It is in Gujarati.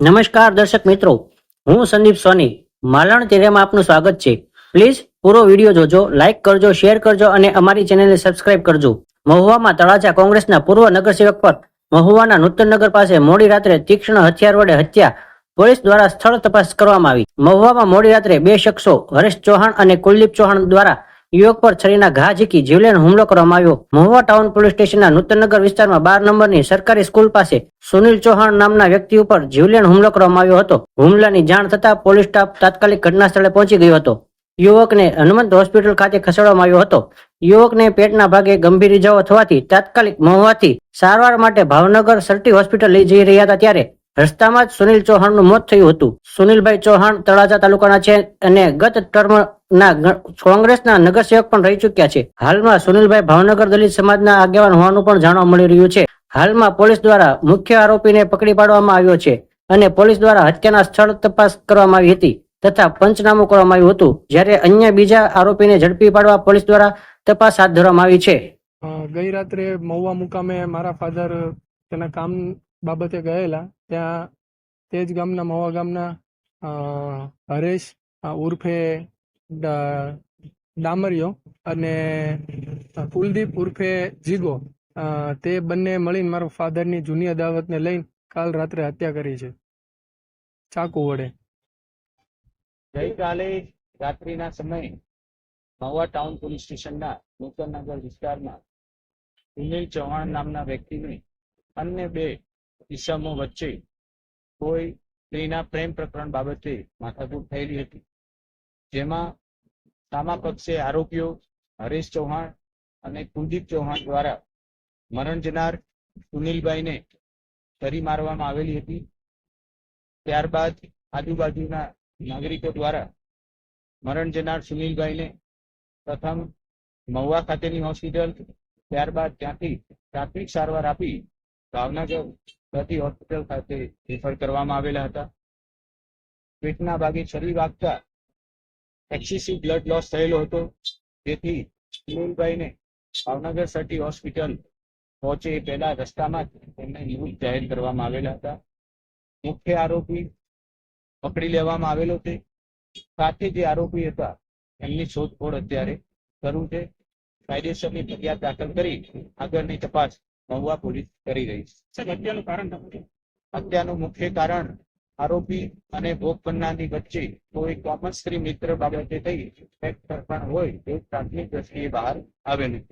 નમસ્કાર દર્શક મિત્રો, હું સંદીપ સોની. માલણ તેરેમાં આપનું સ્વાગત છે. પ્લીઝ પૂરો વીડિયો જોજો લાઇક કરજો, શેર કરજો અને અમારી ચેનલને સબસ્ક્રાઇબ કરજો. મહુવામાં તળાજા કોંગ્રેસના પૂર્વ નગરસેવક પર મહુવાના નૂતનનગર પાસે મોડી રાત્રે તીક્ષ્ણ હથિયાર વડે હત્યા પોલીસ દ્વારા સ્થળ તપાસ કરવામાં આવી. મહુવામાં મોડી રાત્રે બે શખ્સો, હરેશ ચૌહાણ અને કુલદીપ ચૌહાણ દ્વારા યુવક પર છરીના ઘા ઝીકી જીવલેણ હુમલો કરવામાં આવ્યો. મહુવા ટાઉન પોલીસ સ્ટેશનના નૂતનગર વિસ્તારમાં બાર નંબરની સરકારી સ્કૂલ પાસે સુનિલ ચૌહાણ નામના વ્યક્તિ ઉપર જીવલેણ હુમલો કરવામાં આવ્યો હતો. હુમલાની જાણ થતાં પોલીસ સ્ટાફ તાત્કાલિક ઘટના સ્થળે પહોંચી ગયો હતો. યુવકને હનુમંત હોસ્પિટલ ખાતે ખસેડવામાં આવ્યો હતો. યુવકને પેટના ભાગે ગંભીર ઇજાઓ થવાથી તાત્કાલિક મહુવાથી સારવાર માટે ભાવનગર સરટી હોસ્પિટલ લઈ જઈ રહ્યા હતા ત્યારે રસ્તામાં જ સુનિલ ચૌહાણનું મોત થયું હતું. સુનિલભાઈ ચૌહાણ તળાજા તાલુકાના છે અને ગત ટર્મના ગ- કોંગ્રેસના નગરસેવક પણ રહી ચુક્યા છે. હાલમાં સુનિલભાઈ ભાવનગર દલિત સમાજના આગેવાન હોવાનું પણ જાણવા મળી રહ્યું છે. હાલમાં પોલીસ દ્વારા મુખ્ય આરોપીને પકડી પાડવામાં આવ્યો છે અને પોલીસ દ્વારા હત્યાના સ્થળ તપાસ કરવામાં આવી હતી તથા પંચનામું કરવામાં આવ્યું હતું. જ્યારે અન્ય બીજા આરોપીને ઝડપી પાડવા પોલીસ દ્વારા તપાસ હાથ ધરવામાં આવી છે. ગઈ રાત્રે મહુવા મુકામે મારા ફાધર તેના કામ બાબતે ગયેલા. ત્યાં તેજ ગામના, મહુવા ગામના હરેશ ઉર્ફે ડામરિયો અને કુલદીપ ઉર્ફે જીગો તે બંને મળીને મારા ફાધરની જૂની અદાવતને લઈને કાલ રાત્રે હત્યા કરી છે. ચાકુ વડે. ગઈકાલે રાત્રિના સમયે મહુવા ટાઉન પોલીસ સ્ટેશનના નૂતનનગર વિસ્તારમાં સુનિલ ચૌહાણ નામના વ્યક્તિને અન્ય બે ઇસમો વચ્ચે કોઈ સ્ત્રીના પ્રેમ પ્રકરણ બાબતે માથાકૂટ થયેલી હતી. જેમાં સામા પક્ષે આરોપીઓ હરેશ ચૌહાણ અને કુલદીપ ચૌહાણ દ્વારા મરણ જનાર સુનિલભાઈને ધરી મારવામાં આવેલી હતી. ત્યારબાદ આજુબાજુના નાગરિકો દ્વારા મરણ જનાર સુનિલભાઈને પ્રથમ મહુવા ખાતેની હોસ્પિટલ, ત્યારબાદ ત્યાંથી પ્રાથમિક સારવાર આપી ભાવનગર પ્રતિ હોસ્પિટલ ખાતે રેફર કરવામાં આવેલા હતા. પેટના ભાગે છરી વાગતા એક્સેસિવ બ્લડ લોસ થયેલો હતો. જેથી સુનિલભાઈને ભાવનગર સટી હોસ્પિટલ પહોંચે એ પહેલા રસ્તામાં જ તેમને નિવૃત્ત જાહેર કરવામાં આવેલા હતા. મુખ્ય આરોપી પકડી લેવામાં આવેલો છે. સાથે જે આરોપી હતા એમની શોધખોળ અત્યારે શરૂ છે. કાયદેસરની ફરિયાદ દાખલ કરી આગળની તપાસ મહુવા પોલીસ કરી રહી છે. હત્યાનું કારણ હત્યાનું મુખ્ય કારણ આરોપી અને ભોગ બનનારની વચ્ચે કોઈ કોમન સ્ત્રી મિત્ર બાબતે થઈ ફેક્ટર પણ હોય તે પ્રાથમિક દ્રષ્ટિએ બહાર આવેલું